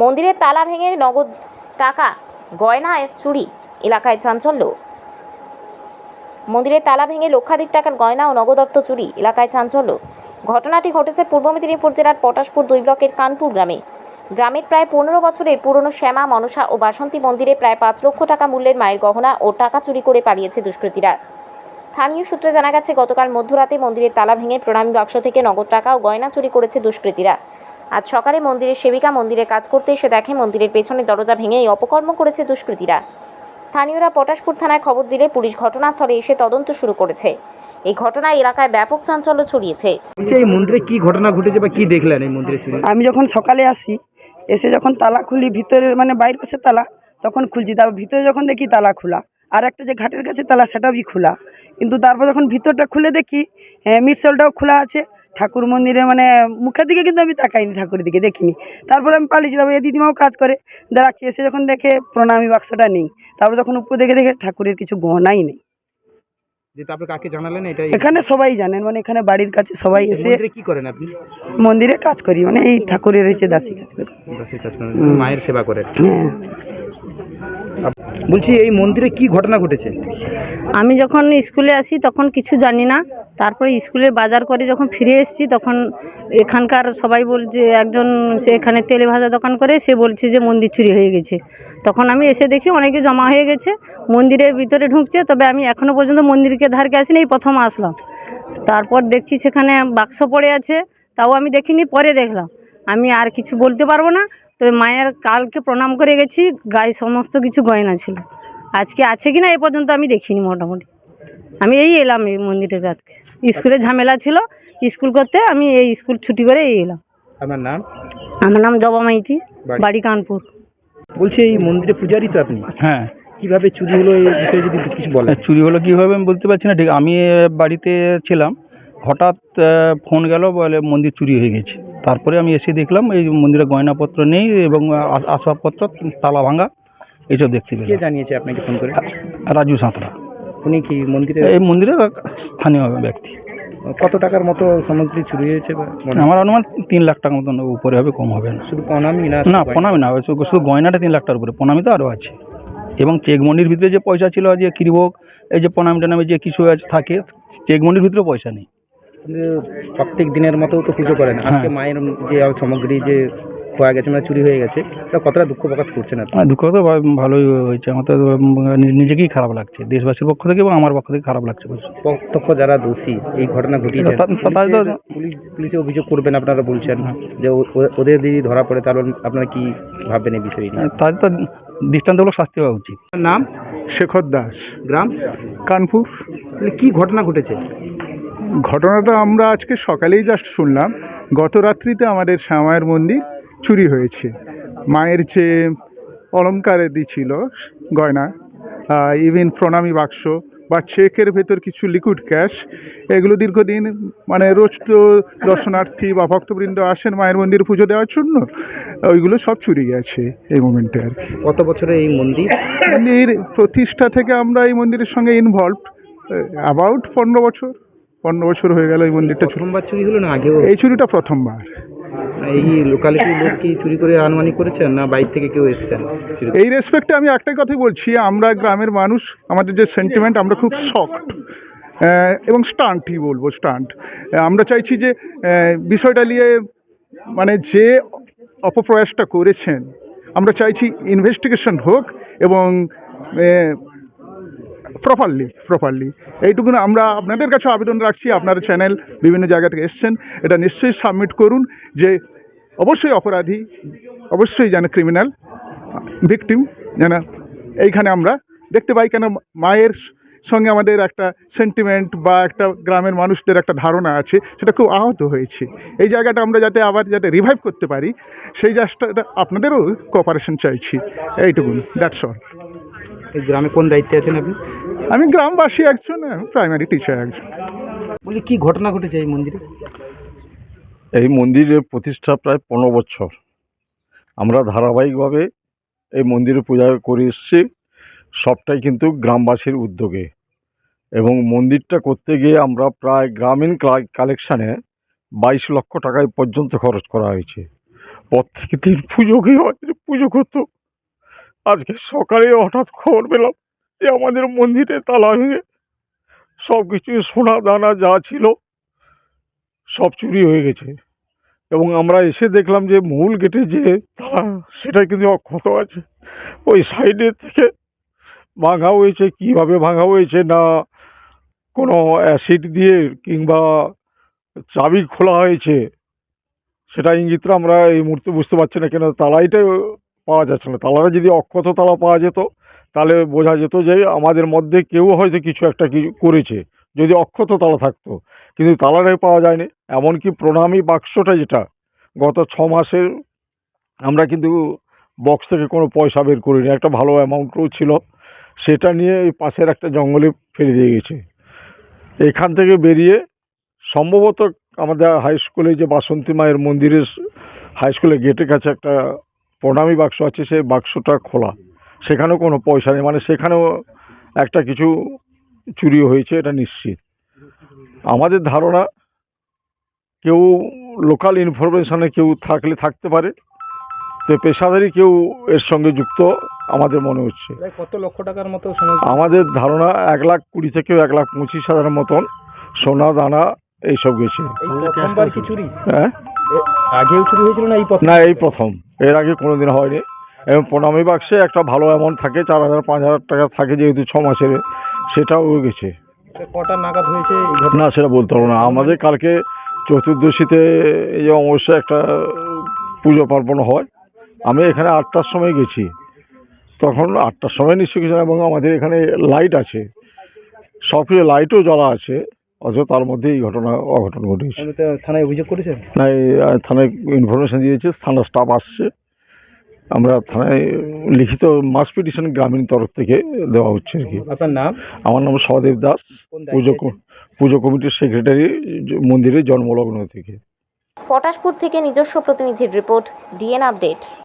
মন্দিরের তালা ভেঙে নগদ টাকা, গয়নায় চুরি, এলাকায় চাঞ্চল্য। মন্দিরের তালা ভেঙে লক্ষাধিক টাকার গয়না ও নগদ অর্থ চুরি, এলাকায় চাঞ্চল্য। ঘটনাটি ঘটেছে পূর্ব মেদিনীপুর জেলার পটাশপুর দুই ব্লকের কানপুর গ্রামে। গ্রামের প্রায় পনেরো বছরের পুরনো শ্যামা, মনসা ও বাসন্তী মন্দিরে প্রায় পাঁচ লক্ষ টাকা মূল্যের মায়ের গহনা ও টাকা চুরি করে পালিয়েছে দুষ্কৃতীরা। স্থানীয় সূত্রে জানা গেছে, গতকাল মধ্যরাতে মন্দিরের তালা ভেঙে প্রণামী বাক্স থেকে নগদ টাকা ও গয়না চুরি করেছে দুষ্কৃতীরা। আজ সকালে মন্দিরের সেবিকা মন্দিরে কাজ করতে এসে দেখে মন্দিরের পেছনে দরজা ভেঙে এই অপকর্ম করেছে দুষ্কৃতীরা। স্থানীয়রা পটাশপুর থানায় খবর দিলে পুলিশ ঘটনাস্থলে এসে তদন্ত শুরু করেছে। এই ঘটনায় এলাকায় ব্যাপক চাঞ্চল্য ছড়িয়েছে। এই মন্দিরে কি ঘটনা ঘটেছে বা কি দেখলেন এই মন্দিরে আমি যখন সকালে আসি এসে যখন তালা খুলি ভিতরের মানে বাইর পাশে তালা তখন খুলছি। তারপর ভিতরে যখন দেখি তালা খোলা আর একটা যে ঘাটের কাছে তালা সেটাও খোলা। কিন্তু তারপর যখন ভিতরটা খুলে দেখি হ্যাঁ মিটসলটাও খোলা আছে ঠাকুর মন্দিরে মানে মুখের দিকে কিন্তু আমি তাকাইনি ঠাকুরের দিকে দেখিনি। তারপর আমি পালিয়েছিলাম এই দিদিমাও কাজ করে। দাঁড়াচ্ছি এসে যখন দেখে প্রণামী বাক্সটা নেই তারপর যখন উপর দেখে দেখে ঠাকুরের কিছু গহনাই নেই। কাকে জানালেন এটা এখানে সবাই জানেন মানে এখানে বাড়ির কাছে সবাই এসে মন্দিরে কি করেন আপনি? মন্দিরে কাজ করি মানে এই ঠাকুরের হচ্ছে দাসী কাজ করি। দাসের কাজ করেন মায়ের সেবা করেন। হ্যাঁ। বলছি এই মন্দিরে কি ঘটনা ঘটেছে? আমি যখন স্কুলে আসি তখন কিছু জানি না। তারপরে স্কুলে বাজার করে যখন ফিরে এসেছি, তখন এখানকার সবাই বলছে একজন সে এখানে তেলে ভাজা দোকান করে, সে বলছে যে মন্দির চুরি হয়ে গেছে। তখন আমি এসে দেখি অনেকে জমা হয়ে গেছে, মন্দিরের ভিতরে ঢুকছে, তবে আমি এখনও পর্যন্ত মন্দিরকে ধারকে আসিনি, এই প্রথম আসলাম। তারপর দেখছি সেখানে বাক্স পড়ে আছে, তাও আমি দেখিনি, পরে দেখলাম। আমি আর কিছু বলতে পারব না, তবে মায়ের কালকে প্রণাম করে গেছি, গায়ে সমস্ত কিছু গয়না ছিল। আজকে আছে কি না এ পর্যন্ত আমি দেখিনি মোটামুটি। আমি এই এলাম এই মন্দিরের কাছকে স্কুলে ঝামেলা ছিল স্কুল করতে আমি এই স্কুল ছুটি করে এই এলাম। আপনার নাম? আমার নাম জবা মাইতি বাড়ি? কানপুর। বলছি এই মন্দিরে পূজারি তো আপনি? হ্যাঁ। কীভাবে চুরি হলো এই বিষয়ে যদি কিছু বলেন। চুরি হলো কীভাবে আমি বলতে পারছি না ঠিক আমি বাড়িতে ছিলাম হঠাৎ ফোন গেল বলে মন্দির চুরি হয়ে গেছে। তারপরে আমি এসে দেখলাম এই মন্দিরে গয়নাপত্র নেই এবং আস- আসবাবপত্র তালা ভাঙা এইসব দেখতে কে পেলাম। জানিয়েছে আপনাকে ফোন করে? রাজু সাঁতরা। উনি কি মন্দিরে এই মন্দিরের এক স্থানীয় ব্যক্তি। কত টাকার মতো সামগ্রী চুরি হয়েছে আমার অনুমান তিন লাখ টাকার মতন উপরে হবে কম হবে না। শুধু প্রণামী না? না প্রণামী না শুধু গয়নাটা তিন লাখ টাকার উপরে প্রণামী তো আরও আছে। এবং চেকমনির ভিতরে যে পয়সা ছিল যে কিরিভোগ এই যে প্রণামী টানামী যে কিছু আছে থাকে চেকমনির ভিতরে পয়সা নেই। প্রত্যেক দিনের মতো তো পুজো করেন আজকে হ্যাঁ। মায়ের যে সামগ্রী যে খোয়া গেছে মানে চুরি হয়ে গেছে। এটা কতটা দুঃখ প্রকাশ করছেন আপনি? আর দুঃখ তো ভালোই হয়েছে। আমার তো উম, নি- নিজেকেই খারাপ লাগছে দেশবাসীর পক্ষ থেকে এবং আমার পক্ষ থেকে খারাপ লাগছে প্রচুর। প্রত্যক্ষ যারা দোষী এই ঘটনা ঘটিয়েছে তা- তা- তাই তো- পুলিশ পুলিশে অভিযোগ করবেন আপনারা বলছেন হ্যাঁ। যে ও- ও- ওদের যদি ধরা পড়ে তাহলে আপনারা কি ভাববেন এই বিষয়ে নিয়ে? তাদের তো দৃষ্টান্তমূলক শাস্তি হওয়া উচিত। নাম? শেখর দাস। গ্রাম? কানপুর। তাহলে কি ঘটনা ঘটেছে? ঘটনাটা আমরা আজকে সকালেই জাস্ট শুনলাম। গত রাত্রিতে আমাদের শ্যামায়ের মন্দির চুরি হয়েছে। মায়ের যে অলঙ্কারাদি ছিল গয়না ইভেন প্রণামী বাক্স বা চেকের ভেতর কিছু লিকুইড ক্যাশ এগুলো দীর্ঘদিন মানে রোজ তো দর্শনার্থী বা ভক্তবৃন্দ আসেন মায়ের মন্দির পুজো দেওয়ার জন্য। ওইগুলো সব চুরি গেছে এই মোমেন্টে আর কি। কত বছরে এই মন্দির? মন্দির প্রতিষ্ঠা থেকে আমরা এই মন্দিরের সঙ্গে ইনভলভ অ্যাবাউট পনেরো বছর। পনেরো বছর হয়ে গেল এই মন্দিরটা প্রথমবার চুরি হলো না আগেও? এই চুরিটা প্রথমবার। এই লোকালিটির লোক কি চুরি করে আনুমানিক করেছেন না বাইরে থেকে কেউ এসেছেন? এই রেসপেক্টে আমি একটাই কথাই বলছি, আমরা গ্রামের মানুষ, আমাদের যে সেন্টিমেন্ট আমরা খুব শক্ট এবং স্টান্টই বলব স্টান্ট আমরা চাইছি যে বিষয়টা নিয়ে মানে যে অপপ্রয়াসটা করেছেন, আমরা চাইছি ইনভেস্টিগেশন হোক এবং প্রপারলি প্রপারলি এইটুকু আমরা আপনাদের কাছে আবেদন রাখছি, আপনার চ্যানেল বিভিন্ন জায়গা থেকে এসছেন, এটা নিশ্চয়ই সাবমিট করুন যে অবশ্যই অপরাধী অবশ্যই যেন ক্রিমিনাল ভিকটিম যেন এইখানে আমরা দেখতে পাই কেন মায়ের সঙ্গে আমাদের একটা সেন্টিমেন্ট বা একটা গ্রামের মানুষদের একটা ধারণা আছে সেটা খুব আহত হয়েছে। এই জায়গাটা আমরা যাতে আবার যাতে রিভাইভ করতে পারি সেই জাস্টটা আপনাদেরও কোঅপারেশন চাইছি। এইটুকুন দ্যাটস অল এই গ্রামে কোন দায়িত্বে আছেন আপনি? আমি গ্রামবাসী একজন প্রাইমারি টিচার একজন। বলি কি ঘটনা ঘটেছে এই মন্দিরে? এই মন্দিরের প্রতিষ্ঠা প্রায় পনেরো বছর। আমরা ধারাবাহিকভাবে এই মন্দিরে পূজা করে এসেছি, সবটাই কিন্তু গ্রামবাসীর উদ্যোগে। এবং মন্দিরটা করতে গিয়ে আমরা প্রায় গ্রামীণ কালেকশানে বাইশ লক্ষ টাকায় পর্যন্ত খরচ করা হয়েছে। পর দিন পুজো কি হয় পুজো করতো। আজকে সকালে হঠাৎ খবর পেলাম যে আমাদের মন্দিরে তালা ভেঙে সব কিছু সোনা দানা যা ছিল সব চুরি হয়ে গেছে। এবং আমরা এসে দেখলাম যে মূল গেটে যে তালা, সেটা কিন্তু অক্ষত আছে। ওই সাইডে থেকে ভাঙা হয়েছে, কীভাবে ভাঙা হয়েছে না কোনো অ্যাসিড দিয়ে কিংবা চাবি খোলা হয়েছে, সেটা ইঙ্গিতটা আমরা এই মুহূর্তে বুঝতে পারছি না কেন তালাইটা পাওয়া যাচ্ছে না। তালাটা যদি অক্ষত তালা পাওয়া যেত, তাহলে বোঝা যেত যে আমাদের মধ্যে কেউ হয়তো কিছু একটা করেছে, যদি অক্ষত তালা থাকতো। কিন্তু তালাটাই পাওয়া যায়নি। এমনকি প্রণামী বাক্সটা যেটা, গত ছ মাসের আমরা কিন্তু বক্স থেকে কোনো পয়সা বের করিনি, একটা ভালো অ্যামাউন্টও ছিল, সেটা নিয়ে এই পাশের একটা জঙ্গলে ফেলে দিয়ে গেছে। এখান থেকে বেরিয়ে সম্ভবত আমাদের হাই স্কুলে যে বাসন্তী মায়ের মন্দিরের হাই স্কুলের গেটের কাছে একটা প্রণামী বাক্স আছে সেই বাক্সটা খোলা। সেখানেও কোনো পয়সা নেই মানে সেখানেও একটা কিছু চুরি হয়েছে, এটা নিশ্চিত। আমাদের ধারণা কেউ লোকাল ইনফরমেশনে কেউ থাকলে থাকতে পারে তো পেশাদারি কেউ এর সঙ্গে যুক্ত আমাদের মনে হচ্ছে। কত লক্ষ টাকার মতো আমাদের ধারণা এক লাখ কুড়ি থেকে এক লাখ পঁচিশ হাজার মতন সোনা দানা এইসব গেছে। হ্যাঁ? আগেও চুরি হয়েছিল না এই প্রথম? না এই প্রথম। এর আগে কোনো দিন হয়নি। এবং প্রণামী বাক্সে একটা ভালো অ্যামাউন্ট থাকে চার হাজার পাঁচ হাজার টাকা থাকে যেহেতু ছ মাসের সেটাও গেছে। কটা নাগাদ হয়েছে না সেটা বলতে পারব না। আমাদের কালকে চতুর্দশীতে এই অমাবস্যা একটা পুজো পার্বণ হয়। আমি এখানে আটটার সময় গেছি। তখন আটটার সময় নিশ্চয়ই গেছিলাম এবং আমাদের এখানে লাইট আছে। সব কিছু লাইটও জ্বলা আছে অথচ তার মধ্যে এই ঘটনা অঘটন ঘটেছে থানায় অভিযোগ করেছেন? না থানায় ইনফরমেশান দিয়েছে থানার স্টাফ আসছে। আমরা থানায় লিখিত মাস পিটিশন গ্রামীণ তরফ থেকে দেওয়া হচ্ছে আর কি। আপনার নাম? আমার নাম সহদেব দাস। পুজো পুজো কমিটির সেক্রেটারি মন্দিরের জন্মলগ্ন থেকে। পটাশপুর থেকে নিজস্ব প্রতিনিধির রিপোর্ট ডিএন আপডেট